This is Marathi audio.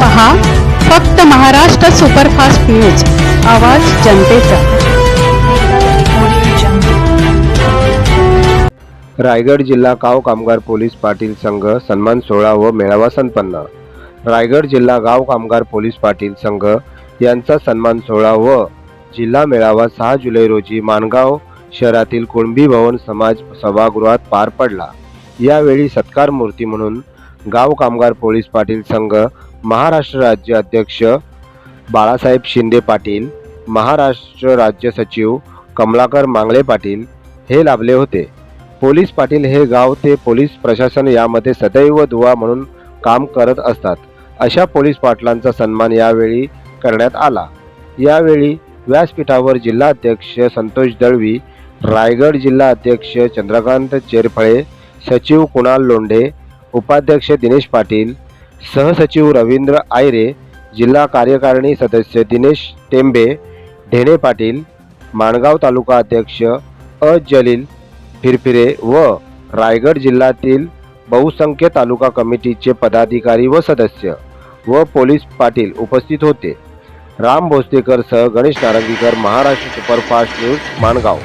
पहा फक्त महाराष्ट्र सुपरफास्ट न्यूज आवाज जनतेचा. रायगड जिल्हा गाव कामगार पोलीस पाटील संघ सन्मान सोहळा व मेळावा संपन्न. रायगड जिल्हा गाव कामगार पोलीस पाटील संघ यांचा सन्मान सोहळा व जिल्हा मेळावा सहा जुलै रोजी माणगाव शहरातील कुणबी भवन समाज सभागृहात पार पडला. यावेळी सत्कार मूर्ती म्हणून गाव कामगार पोलीस पाटील संघ महाराष्ट्र राज्य अध्यक्ष बाळासाहेब शिंदे पाटील महाराष्ट्र राज्य सचिव कमलाकर मांगळे पाटील हे लाभले होते. पोलीस पाटील हे गाव ते पोलीस प्रशासन यामध्ये सदैव दुवा म्हणून काम करत असतात. अशा पोलीस पाटलांचा सन्मान यावेळी करण्यात आला. यावेळी व्यासपीठावर जिल्हाध्यक्ष संतोष दळवी रायगड जिल्हा अध्यक्ष चंद्रकांत चेरफळे सचिव कुणाल लोंढे उपाध्यक्ष दिनेश पाटील सहसचिव रवींद्र आयरे जिल्हा कार्यकारिणी सदस्य दिनेश टेंबे ढेणे पाटील माणगाव तालुका अध्यक्ष अ. जलील फिरफिरे व रायगड जिल्ह्यातील बहुसंख्य तालुका कमिटीचे पदाधिकारी व सदस्य व पोलीस पाटील उपस्थित होते. राम भोसलेकर सह गणेश नारंगीकर महाराष्ट्र सुपरफास्ट न्यूज माणगाव.